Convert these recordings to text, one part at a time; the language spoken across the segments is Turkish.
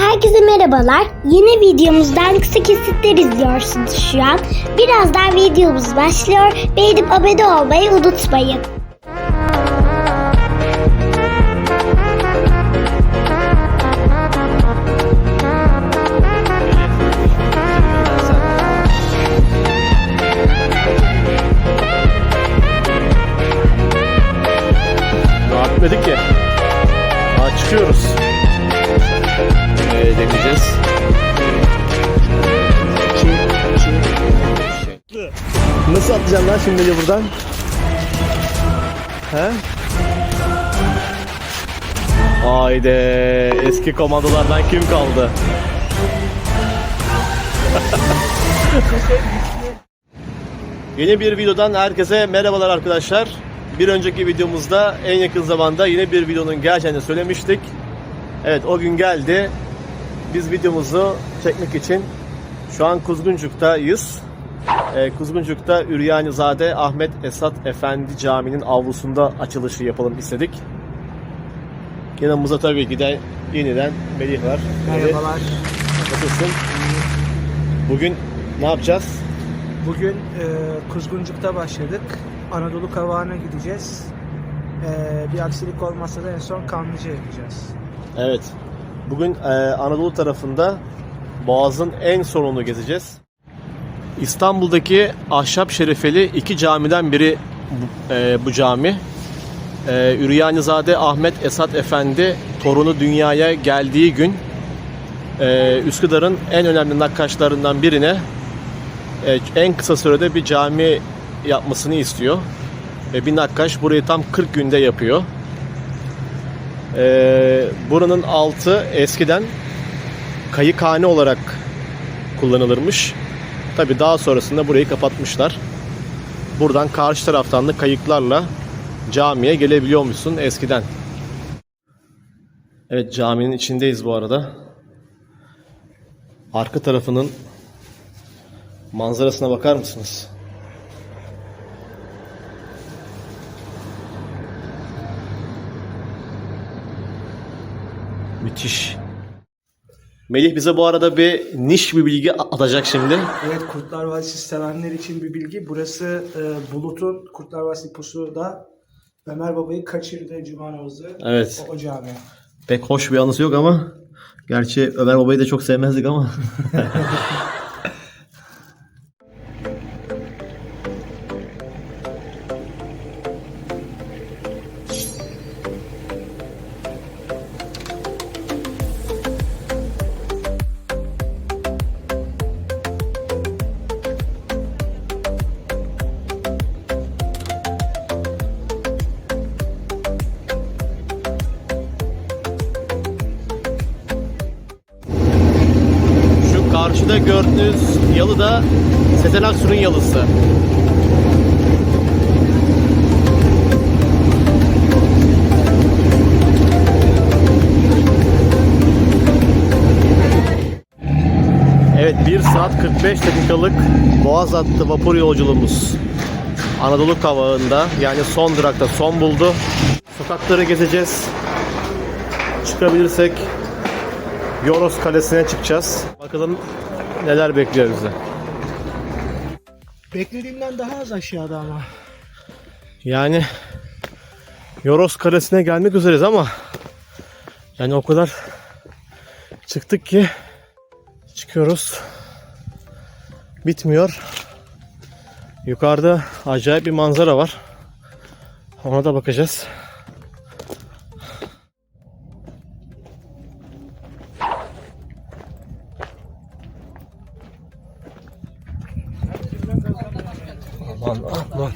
Herkese merhabalar. Yeni videomuzdan kısa kesitler izliyorsunuz şu an. Birazdan videomuz başlıyor. Beğenip abone olmayı unutmayın. Nasıl atlayacağım lan şimdi buradan? He? Haydi eski komandolardan kim kaldı? Yeni bir videodan herkese merhabalar arkadaşlar. Bir önceki videomuzda en yakın zamanda yine bir videonun geleceğini söylemiştik. Evet o gün geldi. Biz videomuzu çekmek için şu an Kuzguncuk'tayız. Ee, Kuzguncuk'ta Üryanizade Ahmet Esat Efendi Camii'nin avlusunda açılışı yapalım istedik. Yanımızda tabii ki de yeniden Melih var. Merhabalar. Nasılsın? Bugün ne yapacağız? Bugün e, Kuzguncuk'ta başladık. Anadolu Kavağı'na gideceğiz. E, bir aksilik olmazsa da en son Kanlıca yapacağız. Evet. Bugün e, Anadolu tarafında Boğaz'ın en sonunu gezeceğiz. İstanbul'daki ahşap şerefeli iki camiden biri bu, e, bu cami. E, Üryanizade Ahmet Esat Efendi torunu dünyaya geldiği gün e, Üsküdar'ın en önemli nakkaşlarından birine e, en kısa sürede bir cami yapmasını istiyor. Ve bir nakkaş burayı tam 40 günde yapıyor. Ee, buranın altı eskiden kayıkhane olarak kullanılırmış. Tabi daha sonrasında burayı kapatmışlar. Buradan karşı taraftan da kayıklarla camiye gelebiliyormuşsun eskiden. Evet caminin içindeyiz bu arada. Arka tarafının manzarasına bakar mısınız? Müthiş. Melih bize bu arada bir niş bir bilgi atacak şimdi. Evet Kurtlar Vadisi sevenler için bir bilgi. Burası e, Bulut'un Kurtlar Vadisi pusuda Ömer Baba'yı kaçırdığı cuma namazı. Evet. O, o cami. Pek hoş bir anısı yok ama gerçi Ömer Baba'yı da çok sevmezdik ama. Karşıda gördüğünüz yalı da Sezen Aksu'nun yalısı. Evet 1 saat 45 dakikalık Boğaz hattı vapur yolculuğumuz Anadolu kavağında yani son durakta son buldu. Sokakları gezeceğiz. Çıkabilirsek Yoros Kalesi'ne çıkacağız. Bakalım neler bekliyor bizi. Beklediğimden daha az aşağıda ama. Yani Yoros Kalesi'ne gelmek üzereyiz ama yani o kadar çıktık ki çıkıyoruz. Bitmiyor. Yukarıda acayip bir manzara var. Ona da bakacağız. Aman aman.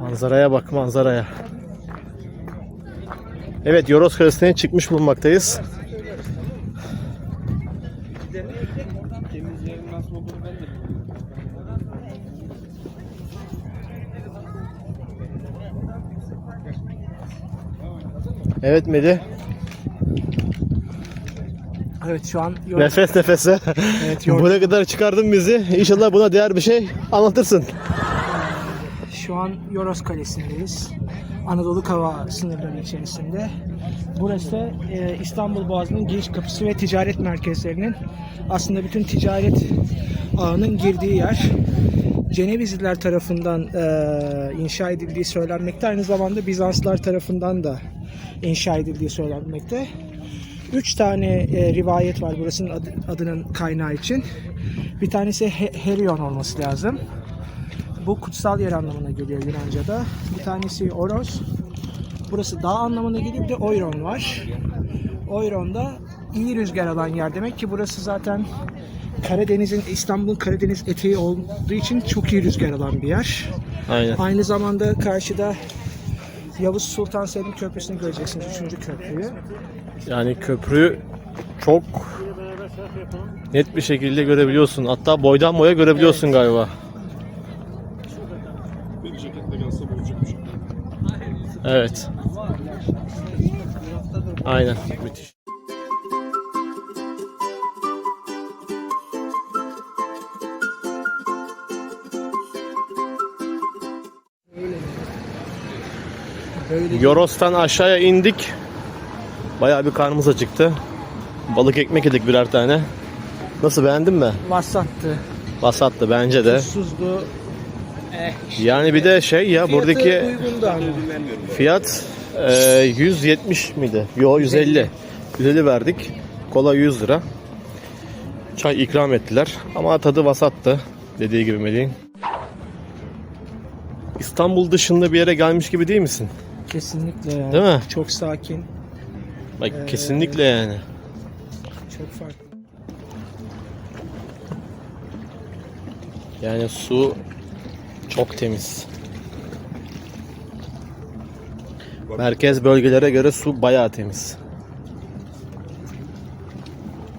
Manzaraya bak manzaraya. Evet Yoros Kalesi'ne çıkmış bulunmaktayız. Evet Medi. Evet şu an yol- Nefes nefese. Evet, yol- Buraya kadar çıkardın bizi. İnşallah buna değer bir şey anlatırsın. şu Şu an Yoros Kalesi'ndeyiz. Anadolu Kava sınırları içerisinde. Burası e, İstanbul Boğazı'nın giriş kapısı ve ticaret merkezlerinin aslında bütün ticaret ağının girdiği yer. Cenevizliler tarafından e, inşa edildiği söylenmekte. Aynı zamanda Bizanslar tarafından da inşa edildiği söylenmekte. Üç tane e, rivayet var burasının adı- adının kaynağı için. Bir tanesi He- Helion olması lazım. Bu kutsal yer anlamına geliyor Yunanca'da. Bir tanesi Oros. Burası dağ anlamına geliyor. Bir de Oiron var. Oiron da iyi rüzgar alan yer demek ki burası zaten Karadeniz'in İstanbul'un Karadeniz eteği olduğu için çok iyi rüzgar alan bir yer. Aynen. Aynı zamanda karşıda Yavuz Sultan Selim Köprüsü'nü göreceksiniz. Üçüncü köprüyü. Yani köprüyü çok net bir şekilde görebiliyorsun. Hatta boydan boya görebiliyorsun galiba. Evet. Aynen. Müthiş. Yoros'tan aşağıya indik. Bayağı bir karnımız acıktı. Balık ekmek yedik birer tane. Nasıl beğendin mi? vasattı, Basattı bence de. tuzsuzdu. Eh, işte. Yani bir de şey ya Fiyatı buradaki fiyat e, 170 miydi? Yo 150. 150 verdik. Kola 100 lira. Çay ikram ettiler. Ama tadı vasattı. Dediği gibi Melih'in. İstanbul dışında bir yere gelmiş gibi değil misin? Kesinlikle ya. Değil mi? Çok sakin, Bak Ee, kesinlikle yani. çok farklı. Yani su çok temiz. Merkez bölgelere göre su bayağı temiz.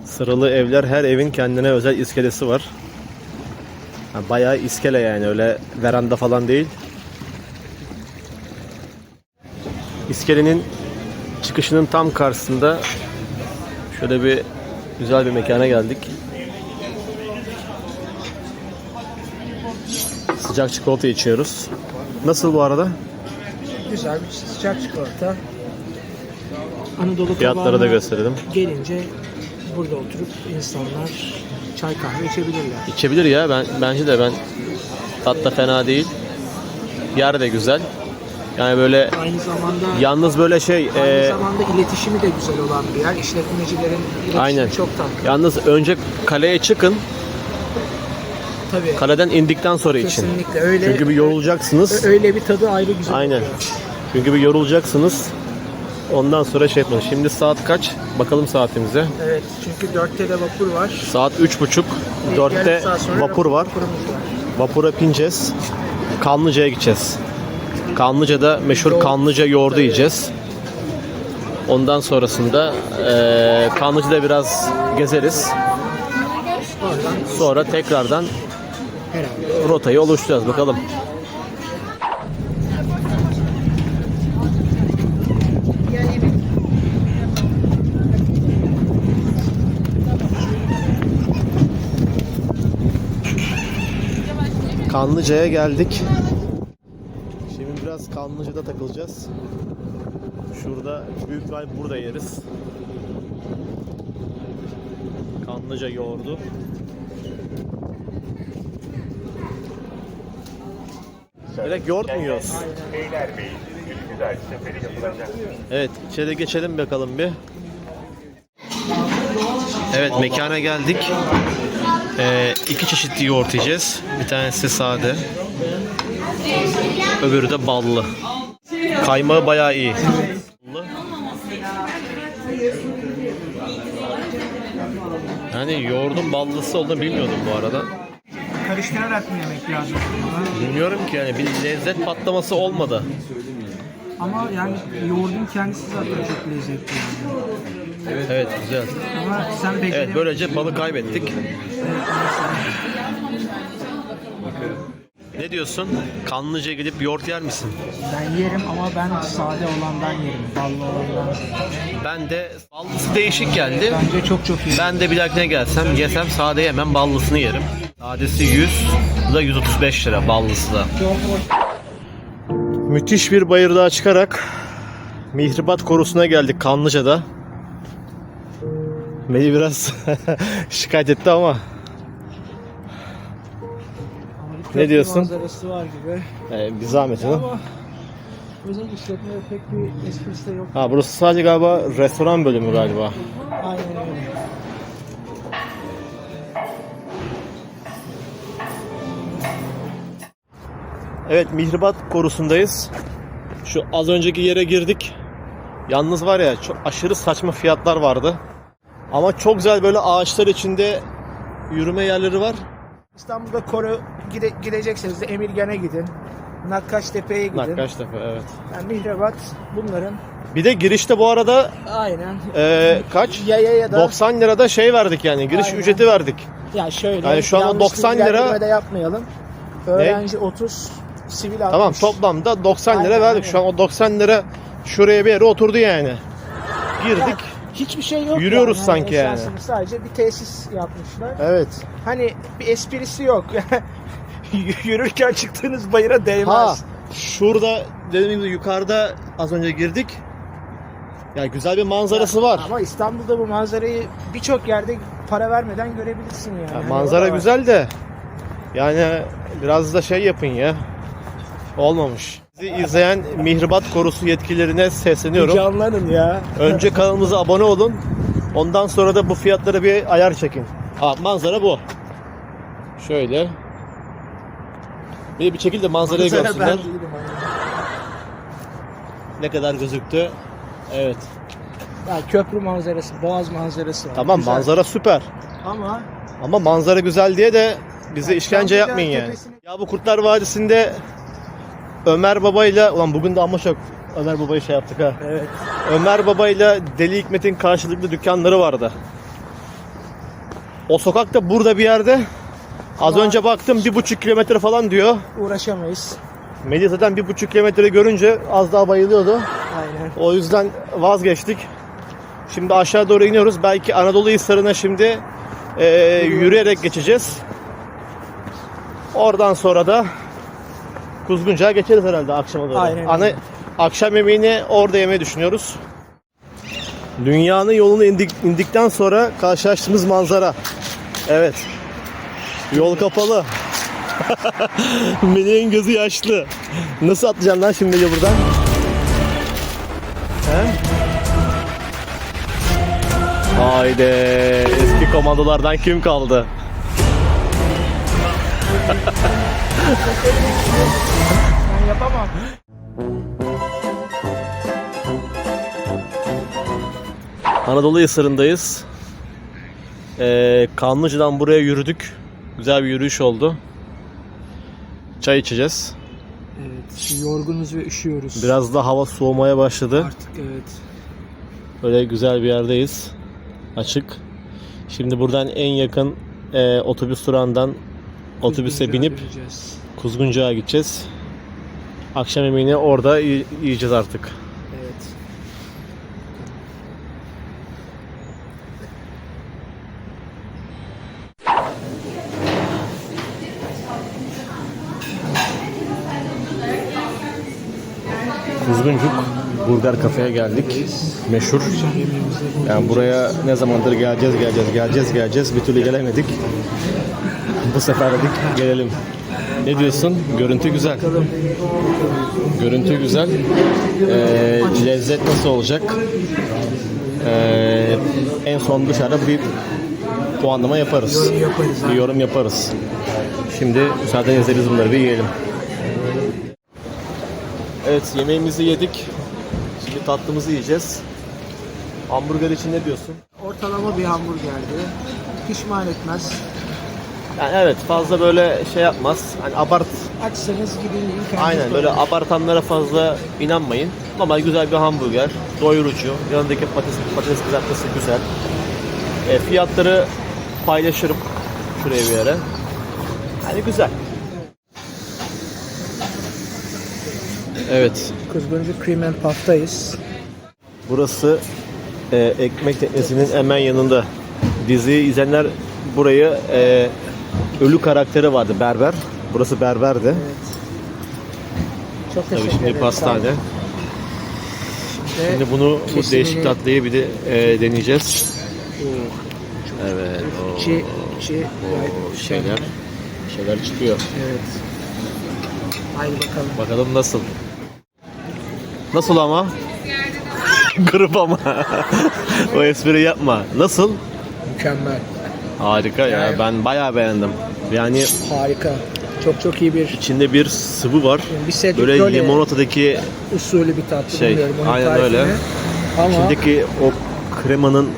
Sıralı evler her evin kendine özel iskelesi var. Bayağı iskele yani öyle veranda falan değil. İskelenin çıkışının tam karşısında şöyle bir güzel bir mekana geldik. Sıcak çikolata içiyoruz. Nasıl bu arada? Güzel bir sıcak çikolata. Anadolu Fiyatları da gösterelim. Gelince burada oturup insanlar çay kahve içebilirler. İçebilir ya ben bence de ben tat da fena değil. Yer de güzel. Yani böyle Aynı zamanda yalnız böyle şey aynı e, zamanda iletişimi de güzel olan bir yer. İşletmecilerin iletişimi Aynen. çok tatlı. yalnız önce kaleye çıkın. Tabii. Kaleden indikten sonra için. Kesinlikle öyle. Çünkü bir yorulacaksınız. öyle bir tadı ayrı güzel. Aynen. oluyor. Çünkü bir yorulacaksınız. Ondan sonra şey yapın. Şimdi saat kaç? Bakalım saatimize. Evet. Çünkü 4'te de vapur var. Saat 3.30. Bir 4'te yarım saat sonra vapur var. var. Vapura bineceğiz. Kanlıca'ya gideceğiz. Kanlıca'da meşhur. Kanlıca yoğurdu yiyeceğiz. Ondan sonrasında eee Kanlıca'da biraz gezeriz. Sonra tekrardan rotayı oluşturacağız bakalım. Kanlıca'ya geldik. Kanlıca'da takılacağız. Şurada büyük ihtimal burada yeriz. Kanlıca yoğurdu. Direkt yoğurt mu yiyoruz? Evet, içeri geçelim bakalım bir. Evet, mekana geldik. Ee, iki çeşit yoğurt yiyeceğiz. Bir tanesi sade. Öbürü de ballı. Kaymağı bayağı iyi. Yani yoğurdun ballısı olduğunu bilmiyordum bu arada. Karıştırarak mı yemek lazım? Bilmiyorum ki yani bir lezzet patlaması olmadı. Ama yani yoğurdun kendisi zaten çok lezzetli. yani. Evet güzel. Ama sen beceremedin. Evet böylece balı kaybettik. Ne diyorsun? Kanlıca'ya gidip yoğurt yer misin? Ben yerim ama ben sade olandan yerim. Ballı olandan. Ben de ballısı değişik geldi. Bence çok çok iyi. Ben de bir dahakine gelsem yesem sade yemem ballısını yerim. Sadesi 100, bu da 135 lira ballısı da. Müthiş bir bayırdağa çıkarak Mihribat Korusu'na geldik Kanlıca'da. Beni biraz şikayet etti ama Ama köprü diyorsun? Manzarası var gibi. e, bir zahmet canım. Ama özel işletmede pek bir esprisi de yok. Ha burası sadece galiba restoran bölümü galiba. Aynen öyle. Evet Mihribat Korusu'ndayız. Şu az önceki yere girdik. Yalnız var ya çok aşırı saçma fiyatlar vardı. Ama çok güzel böyle ağaçlar içinde yürüme yerleri var. İstanbul'da Koru gide, gidecekseniz de Emirgan'a gidin. Nakkaştepe'ye gidin. Nakkaştepe evet. Yani Mihrabat bunların Bir de girişte bu arada aynen e, kaç? yaya ya da 90 lirada şey verdik yani giriş Aynen. ücreti verdik. ya şöyle Yani şu yanlış 90 lira- yapmayalım. Öğrenci 30, sivil 60. Tamam toplamda 90 lira Aynen, verdik. aynen. Şu an o 90 lira şuraya bir yere oturdu yani. Girdik. Hiçbir şey yok. Yürüyoruz yani. sanki yani. esasında Sadece bir tesis yapmışlar. Evet. Hani bir esprisi yok. Yürürken çıktığınız bayıra değmez. Ha şurada dediğim gibi yukarıda az önce girdik. Ya güzel bir manzarası var. Ama İstanbul'da bu manzarayı birçok yerde para vermeden görebilirsin yani. Ya Hani manzara o da var. güzel de yani biraz da şey yapın ya. Olmamış. Bizi izleyen Mihribat Korusu yetkililerine sesleniyorum. Canlanın ya. Önce kanalımıza abone olun. Ondan sonra da bu fiyatlara bir ayar çekin. Ha, manzara bu. Şöyle. Bir, bir şekilde manzarayı Manzara görsünler. ben değilim. Ne kadar gözüktü. Evet. Ya köprü manzarası, boğaz manzarası. var. Tamam Güzel. manzara süper. Ama Ama manzara güzel diye de bize Ya, işkence yapmayın yani. tepesine- Ya bu Kurtlar Vadisi'nde Ömer Baba'yla ulan bugün de ama çok Ömer Baba'yı şey yaptık ha. evet. Ömer Baba'yla Deli Hikmet'in karşılıklı dükkanları vardı. O sokak da burada bir yerde. Az Ama- önce baktım bir buçuk kilometre falan diyor. Uğraşamayız. Melih zaten bir buçuk kilometre görünce az daha bayılıyordu. Aynen. O yüzden vazgeçtik. Şimdi aşağı doğru iniyoruz. Belki Anadolu Hisarı'na şimdi e, yürüyerek geçeceğiz. Oradan sonra da Kuzguncu'ya geçeriz herhalde akşama doğru. Aynen Ana, akşam yemeğini orada yemeyi düşünüyoruz. Dünyanın yolunu indik, indikten sonra karşılaştığımız manzara. Evet. Yol kapalı. Melih'in gözü yaşlı. Nasıl atlayacağım lan şimdi buradan? He? Haydi eski komandolardan kim kaldı? Ben yapamam. Anadolu Hisarı'ndayız. Ee, Kanlıca'dan buraya yürüdük. Güzel bir yürüyüş oldu. Çay içeceğiz. Evet. Yorgunuz ve üşüyoruz. Biraz da hava soğumaya başladı. Artık evet. Böyle güzel bir yerdeyiz. Açık. Şimdi buradan en yakın e, otobüs durağından otobüse binip döneceğiz. Kuzguncu'ya gideceğiz. Akşam yemeğini orada yi- yiyeceğiz artık. Evet. Kuzguncuk Burger Kafe'ye geldik. Meşhur. Yani buraya ne zamandır geleceğiz, geleceğiz, geleceğiz, geleceğiz. Bir türlü gelemedik. Bu sefer dedik gelelim. Ne diyorsun? Görüntü güzel. Görüntü güzel. Ee, lezzet nasıl olacak? Ee, en son dışarıda bir puanlama yaparız. Bir yorum yaparız. Şimdi müsaadenizle biz bunları bir yiyelim. Evet yemeğimizi yedik. Şimdi tatlımızı yiyeceğiz. Hamburger için ne diyorsun? Ortalama bir hamburgerdi. Pişman etmez. Yani evet fazla böyle şey yapmaz. Hani abart Açsanız gidin kendiniz aynen böyle abartanlara fazla inanmayın. Ama güzel bir hamburger, doyurucu. Yanındaki patates, patates kızartması güzel. E, fiyatları paylaşırım şuraya bir yere. Yani güzel. Evet, Kuzguncu Cream and Puff'tayız. Burası e, ekmek teknesinin hemen yanında. Diziyi izleyenler burayı e, ölü karakteri vardı berber. Burası berberdi. Evet. Çok Tabii teşekkür şimdi ederim. pastane. Şimdi, bunu bu değişik tatlıyı bir de e, deneyeceğiz. Evet. O, Çi, çi, o şeyler şeyler çıkıyor. Evet. Haydi bakalım. Bakalım nasıl. Nasıl ama? Kırıp ama. o espri yapma. Nasıl? Mükemmel. Harika ya. Ben bayağı beğendim. Yani Harika. Çok çok iyi bir içinde bir sıvı var. bir set Böyle böyle limonatadaki usulü bir tatlı Şey, bilmiyorum onun aynen tarifini. öyle. Ama içindeki o kremanın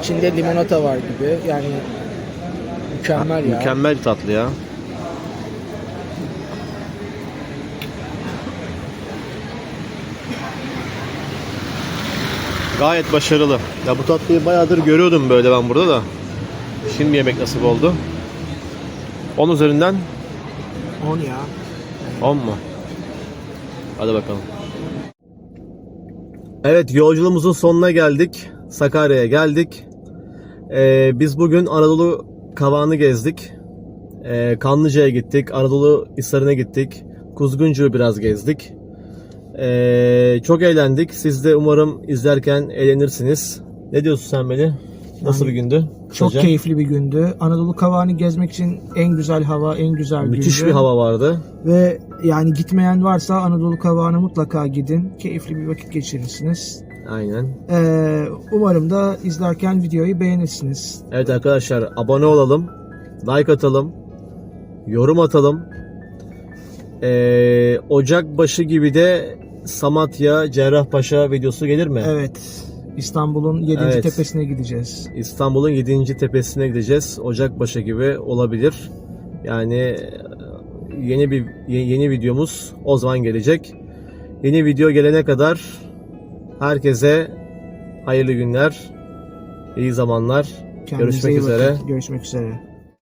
içinde limonata var gibi. Yani mükemmel ya. mükemmel bir tatlı ya. Gayet başarılı. Ya bu tatlıyı bayağıdır görüyordum böyle ben burada da. Şimdi yemek nasip oldu. 10 üzerinden 10 ya. 10 mu? Hadi bakalım. Evet yolculuğumuzun sonuna geldik. Sakarya'ya geldik. Ee, biz bugün Anadolu Kavağı'nı gezdik. Ee, Kanlıca'ya gittik. Anadolu Hisarı'na gittik. Kuzguncu'yu biraz gezdik. Ee, çok eğlendik. Siz de umarım izlerken eğlenirsiniz. Ne diyorsun sen Melih? Nasıl bir gündü? Çok Kısaca. keyifli bir gündü. Anadolu Kavağı'nı gezmek için en güzel hava, en güzel Müthiş gündü. bir hava vardı. Ve yani gitmeyen varsa Anadolu Kavağı'na mutlaka gidin. Keyifli bir vakit geçirirsiniz. Aynen. Ee, umarım da izlerken videoyu beğenirsiniz. Evet arkadaşlar abone olalım. Like atalım. Yorum atalım. Ee, Ocak başı gibi de Samatya Cerrahpaşa videosu gelir mi? Evet. İstanbul'un 7. Evet. tepesine gideceğiz. İstanbul'un 7. tepesine gideceğiz. Ocak başı gibi olabilir. Yani e, yeni bir ye- yeni videomuz o zaman gelecek. Yeni video gelene kadar herkese hayırlı günler, iyi zamanlar. Kendinize Görüşmek iyi üzere. Görüşmek üzere.